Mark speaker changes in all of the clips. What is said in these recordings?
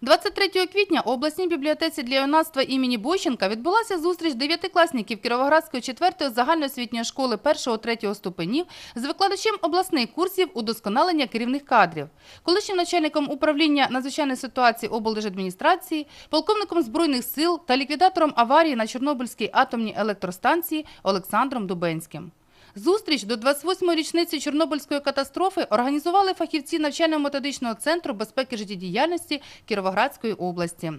Speaker 1: 23 квітня у обласній бібліотеці для юнацтва імені Бойченка відбулася зустріч дев'ятикласників Кіровоградської 4-ї загальноосвітньої школи 1-3 ступенів з викладачем обласних курсів удосконалення керівних кадрів, колишнім начальником управління надзвичайної ситуації облдержадміністрації, полковником збройних сил та ліквідатором аварії на Чорнобильській атомній електростанції Олександром Дубенським. Зустріч до 28-ї річниці Чорнобильської катастрофи організували фахівці навчально-методичного центру безпеки життєдіяльності Кіровоградської області.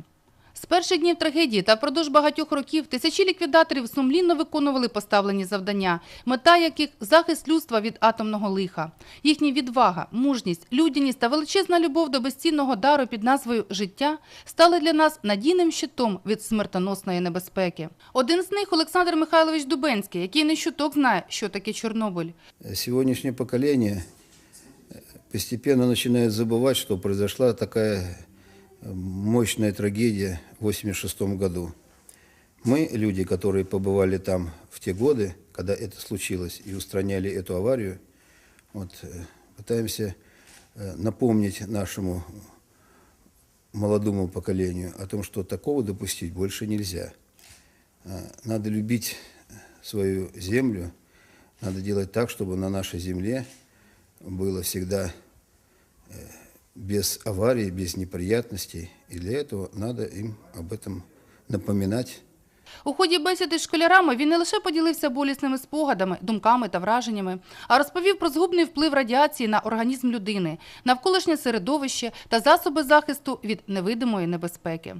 Speaker 1: З перших днів трагедії та впродовж багатьох років тисячі ліквідаторів сумлінно виконували поставлені завдання, мета яких захист людства від атомного лиха. Їхня відвага, мужність, людяність та величезна любов до безцінного дару під назвою життя стали для нас надійним щитом від смертоносної небезпеки. Один з них Олександр Михайлович Дубенський, який не щуток знає, що таке Чорнобиль.
Speaker 2: Сегодняшнее поколение э, постепенно начинает забывать, что произошла такая э, Мощная трагедия в 1986 году. Мы, люди, которые побывали там в те годы, когда это случилось, и устраняли эту аварию, вот, э, пытаемся э, напомнить нашему молодому поколению о том, что такого допустить больше нельзя. Э, Надо любить свою землю, надо делать так, чтобы на нашей земле было всегда без аварий, без неприятностей. И для этого надо им об этом напоминать.
Speaker 1: У ході бесіди з школярами він не лише поділився болісними спогадами, думками та враженнями, а розповів про згубний вплив радіації на організм людини, навколишнє середовище та засоби захисту від невидимої небезпеки.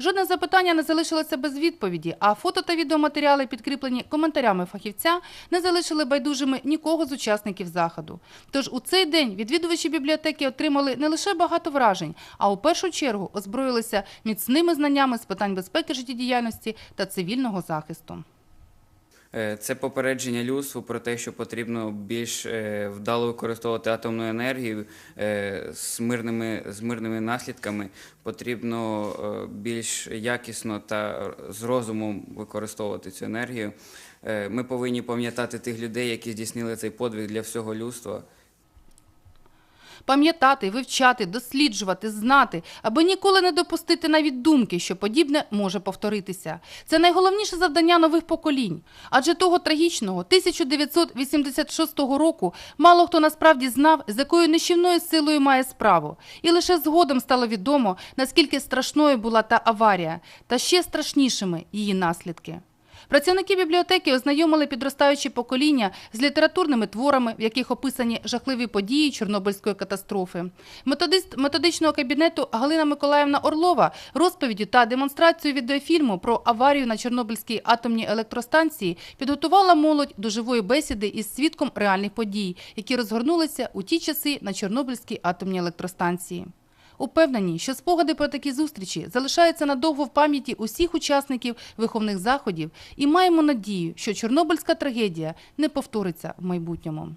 Speaker 1: Жодне запитання не залишилося без відповіді, а фото та відеоматеріали, підкріплені коментарями фахівця, не залишили байдужими нікого з учасників заходу. Тож у цей день відвідувачі бібліотеки отримали не лише багато вражень, а у першу чергу озброїлися міцними знаннями з питань безпеки життєдіяльності та цивільного захисту.
Speaker 3: Е, Це попередження людству про те, що потрібно більш е, вдало використовувати атомну енергію е, з мирними, з мирними наслідками. Потрібно більш якісно та з розумом використовувати цю енергію. Ми повинні пам'ятати тих людей, які здійснили цей подвиг для всього людства.
Speaker 1: Пам'ятати, вивчати, досліджувати, знати, аби ніколи не допустити навіть думки, що подібне може повторитися. Це найголовніше завдання нових поколінь. Адже того трагічного 1986 року мало хто насправді знав, з якою нищівною силою має справу. І лише згодом стало відомо, наскільки страшною була та аварія, та ще страшнішими її наслідки. Працівники бібліотеки ознайомили підростаючі покоління з літературними творами, в яких описані жахливі події Чорнобильської катастрофи. Методист методичного кабінету Галина Миколаївна Орлова розповіді та демонстрацію відеофільму про аварію на Чорнобильській атомній електростанції підготувала молодь до живої бесіди із свідком реальних подій, які розгорнулися у ті часи на Чорнобильській атомній електростанції. Упевнені, що спогади про такі зустрічі залишаються надовго в пам'яті усіх учасників виховних заходів і маємо надію, що Чорнобильська трагедія не повториться в майбутньому.